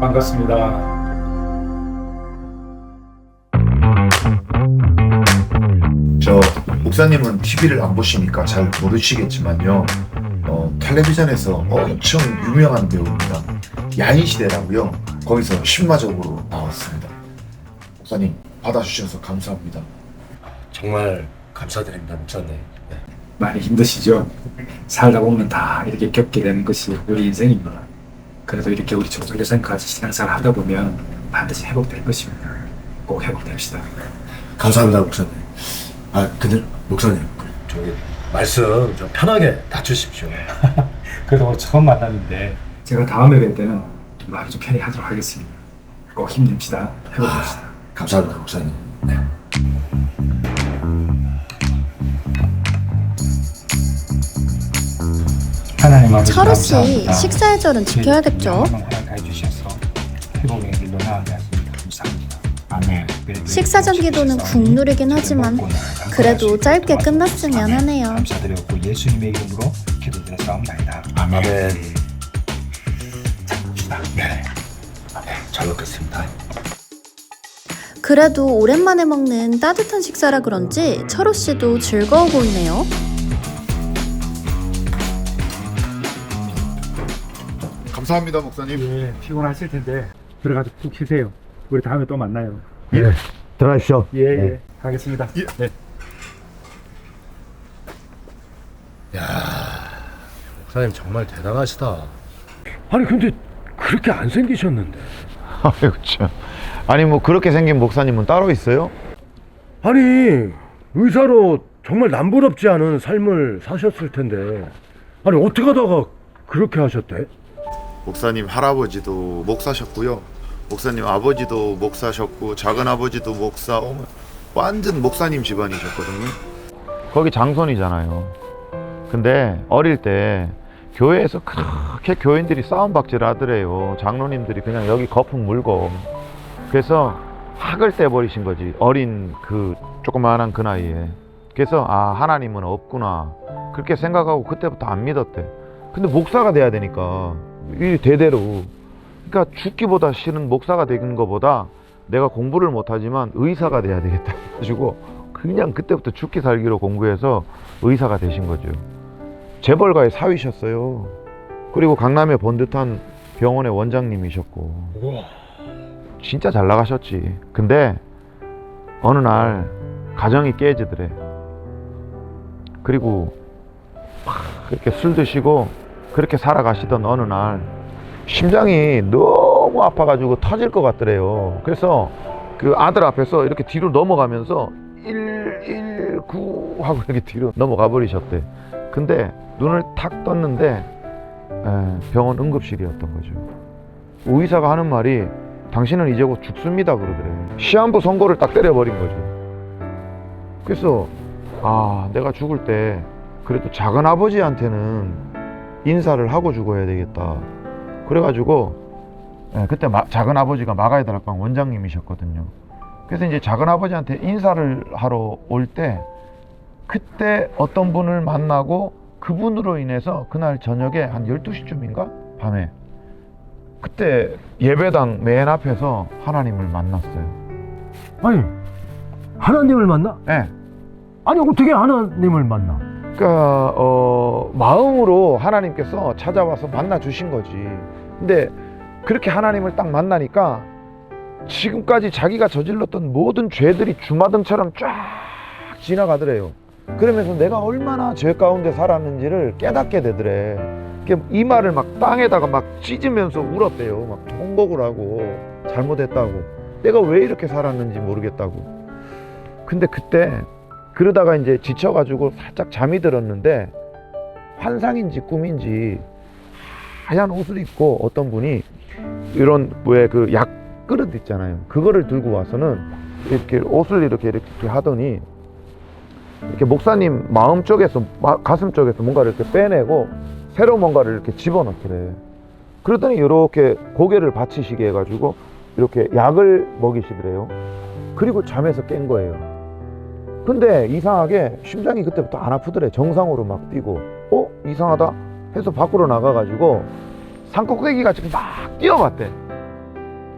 반갑습니다. 저 목사님은 TV를 안 보시니까 잘 모르시겠지만요. 어, 텔레비전에서 엄청 유명한 배우입니다. 야인시대라고요. 거기서 신마적으로 나왔습니다. 목사님 받아주셔서 감사합니다. 정말 감사드립니다, 목사님. 네. 많이 힘드시죠? 살다 보면 다 이렇게 겪게 되는 것이 우리 인생입니다. 그래도 이렇게 우리 조선교사님까지 신앙생활 하다 보면 반드시 회복될 것입니다. 꼭 회복됩시다. 감사합니다, 목사님. 아, 근데 목사님, 그 저기 말씀 좀 편하게 닫주십시오. 그래도 오늘 처음 만났는데 제가 다음에 뵐 때는 말을 좀 편히 하도록 하겠습니다. 꼭 힘냅시다. 회복됩시다. 감사합니다, 목사님. 네. 하나님 아버지 철호 씨 감사합니다. 식사 예절은 지켜야 겠죠? 주셔서 회복의 길로 나아가게 하십니다. 감사합니다. 아멘. 식사 전 기도는 국룰이긴 하지만 그래도 짧게 끝났으면 하네요. 감사드렸고 예수님의 이름으로 기도드렸사옵나이다. 아멘. 자, 봅시다. 네. 잘 먹겠습니다. 그래도 오랜만에 먹는 따뜻한 식사라 그런지 철호 씨도 즐거워 보이네요. 감사합니다, 목사님. 예, 피곤하실 텐데 들어가서 푹 쉬세요. 우리 다음에 또 만나요. 예. 들어가십시오. 예, 예. 가겠습니다. 예. 네. 목사님 정말 대단하시다. 아니 근데 그렇게 안 생기셨는데 아유 참. 아니 뭐 그렇게 생긴 목사님은 따로 있어요? 아니 의사로 정말 남부럽지 않은 삶을 사셨을 텐데 아니 어떻게 하다가 그렇게 하셨대? 목사님 할아버지도 목사셨고요. 목사님 아버지도 목사셨고 작은 아버지도 목사, 완전 목사님 집안이셨거든요. 거기 장손이잖아요. 근데 어릴 때 교회에서 그렇게 교인들이 싸움박질 하더래요. 장로님들이 그냥 여기 거품 물고. 그래서 학을 떼버리신 거지. 어린 그 조그마한 그 나이에. 그래서 아 하나님은 없구나. 그렇게 생각하고 그때부터 안 믿었대. 근데 목사가 돼야 되니까 이 대대로. 그러니까 죽기보다 싫은 목사가 되는 것보다 내가 공부를 못하지만 의사가 돼야 되겠다. 해가지고 그냥 그때부터 죽기 살기로 공부해서 의사가 되신 거죠. 재벌가의 사위셨어요. 그리고 강남의 번듯한 병원의 원장님이셨고. 진짜 잘 나가셨지. 근데 어느 날 가정이 깨지더래. 그리고 막 이렇게 술 드시고 그렇게 살아가시던 어느 날 심장이 너무 아파가지고 터질 것 같더래요. 그래서 그 아들 앞에서 이렇게 뒤로 넘어가면서 119 하고 이렇게 뒤로 넘어가 버리셨대. 근데 눈을 탁 떴는데 에, 병원 응급실이었던 거죠. 의사가 하는 말이 당신은 이제 곧 죽습니다 그러더래. 시한부 선고를 딱 때려버린 거죠. 그래서 아 내가 죽을 때 그래도 작은 아버지한테는 인사를 하고 죽어야 되겠다. 그래가지고 예, 그때 마- 작은 아버지가 마가의 다락방 원장님이셨거든요. 그래서 이제 작은 아버지한테 인사를 하러 올 때 그때 어떤 분을 만나고 그분으로 인해서 그날 저녁에 한 12시쯤인가? 밤에 그때 예배당 맨 앞에서 하나님을 만났어요. 아니 하나님을 만나? 예. 아니 어떻게 하나님을 만나? 그러니까 어, 마음으로 하나님께서 찾아와서 만나 주신 거지. 근데 그렇게 하나님을 딱 만나니까 지금까지 자기가 저질렀던 모든 죄들이 주마등처럼 쫙 지나가더래요. 그러면서 내가 얼마나 죄 가운데 살았는지를 깨닫게 되더래. 이렇게 이마를 막 땅에다가 막 찢으면서 울었대요. 막 통곡을 하고 잘못했다고. 내가 왜 이렇게 살았는지 모르겠다고. 근데 그때 그러다가 이제 지쳐가지고 살짝 잠이 들었는데 환상인지 꿈인지 하얀 옷을 입고 어떤 분이 이런 왜 그 약 그릇 있잖아요. 그거를 들고 와서는 이렇게 옷을 이렇게 이렇게 하더니 이렇게 목사님 마음 쪽에서 마- 가슴 쪽에서 뭔가를 이렇게 빼내고 새로 뭔가를 이렇게 집어넣더래. 그러더니 이렇게 고개를 받치시게 해가지고 이렇게 약을 먹이시더래요. 그리고 잠에서 깬 거예요. 근데 이상하게 심장이 그때부터 안 아프더래. 정상으로 막 뛰고. 어? 이상하다? 해서 밖으로 나가가지고 산꼭대기가 지금 막 뛰어갔대.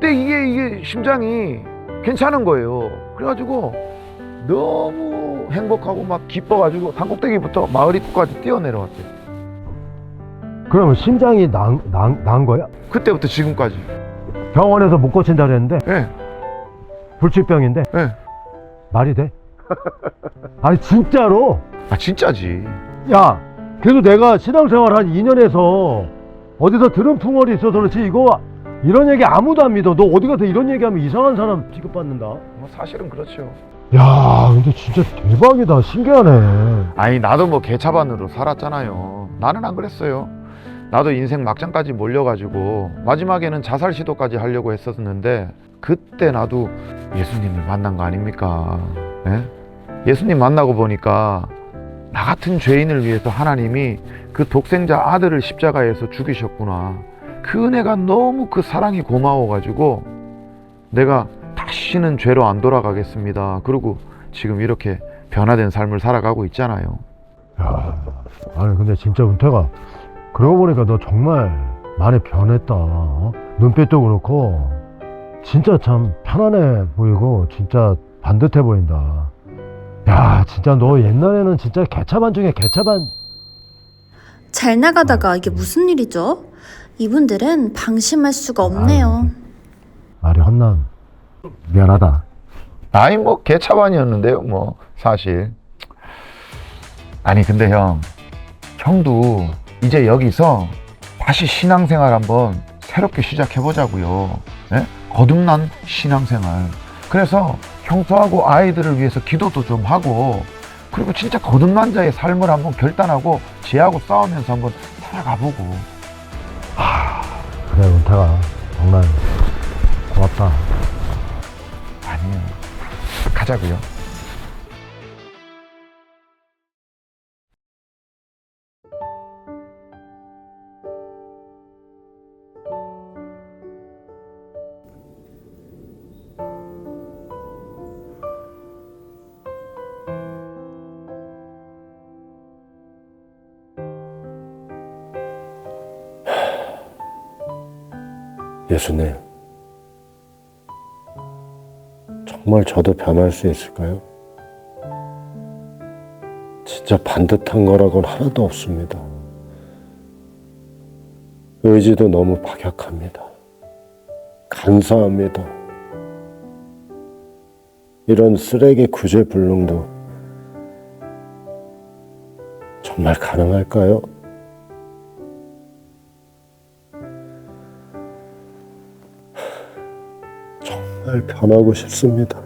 근데 이게, 이게 심장이 괜찮은 거예요. 그래가지고 너무 행복하고 막 기뻐가지고 산꼭대기부터 마을 입구까지 뛰어내려왔대. 그러면 심장이 난, 난, 난 거야? 그때부터 지금까지. 병원에서 못 고친다 그랬는데 예, 불치병인데 예. 말이 돼? 아니 진짜로? 아, 진짜지. 야 그래도 내가 신앙생활 한 2년 해서 어디서 들은 풍월이 있어서 그렇지 이거 이런 얘기 아무도 안 믿어 너 어디 가서 이런 얘기하면 이상한 사람 취급받는다 뭐 사실은 그렇죠. 야 근데 진짜 대박이다 신기하네 아니 나도 뭐 개차반으로 살았잖아요. 나는 안 그랬어요. 나도 인생 막장까지 몰려가지고 마지막에는 자살 시도까지 하려고 했었는데 그때 나도 예수님을 만난 거 아닙니까? 예? 예수님 만나고 보니까 나 같은 죄인을 위해서 하나님이 그 독생자 아들을 십자가에서 죽이셨구나. 그 은혜가 너무 그 사랑이 고마워가지고 내가 다시는 죄로 안 돌아가겠습니다. 그리고 지금 이렇게 변화된 삶을 살아가고 있잖아요. 야 아니 근데 진짜 은퇴가 그러고 보니까 너 정말 많이 변했다 어? 눈빛도 그렇고 진짜 참 편안해 보이고 진짜 반듯해 보인다 야 진짜 너 옛날에는 진짜 개차반 중에 개차반. 잘 나가다가 이게 무슨 일이죠? 이분들은 방심할 수가 없네요. 말이 헛난 미안하다. 아니 뭐 개차반이었는데요 뭐 사실. 아니 근데 형 형도 이제 여기서 다시 신앙생활 한번 새롭게 시작해 보자고요. 예? 거듭난 신앙생활 그래서 형수하고 아이들을 위해서 기도도 좀 하고 그리고 진짜 거듭난 자의 삶을 한번 결단하고 지하고 싸우면서 한번 살아가보고. 그래 은퇴가 정말 고맙다. 아니에요. 가자고요 예수님, 정말 저도 변할 수 있을까요? 진짜 반듯한 거라고는 하나도 없습니다. 의지도 너무 박약합니다. 간사합니다. 이런 쓰레기 구제불능도 정말 가능할까요? 정말 변하고 싶습니다.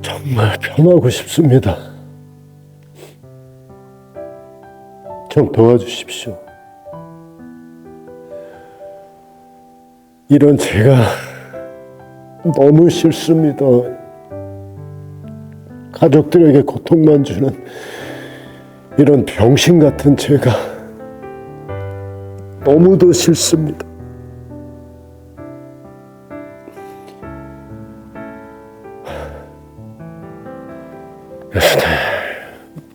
정말 변하고 싶습니다. 좀 도와주십시오. 이런 제가 너무 싫습니다. 가족들에게 고통만 주는 이런 병신 같은 제가 너무도 싫습니다.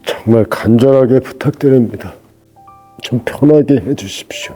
정말 간절하게 부탁드립니다. 좀 편하게 해주십시오.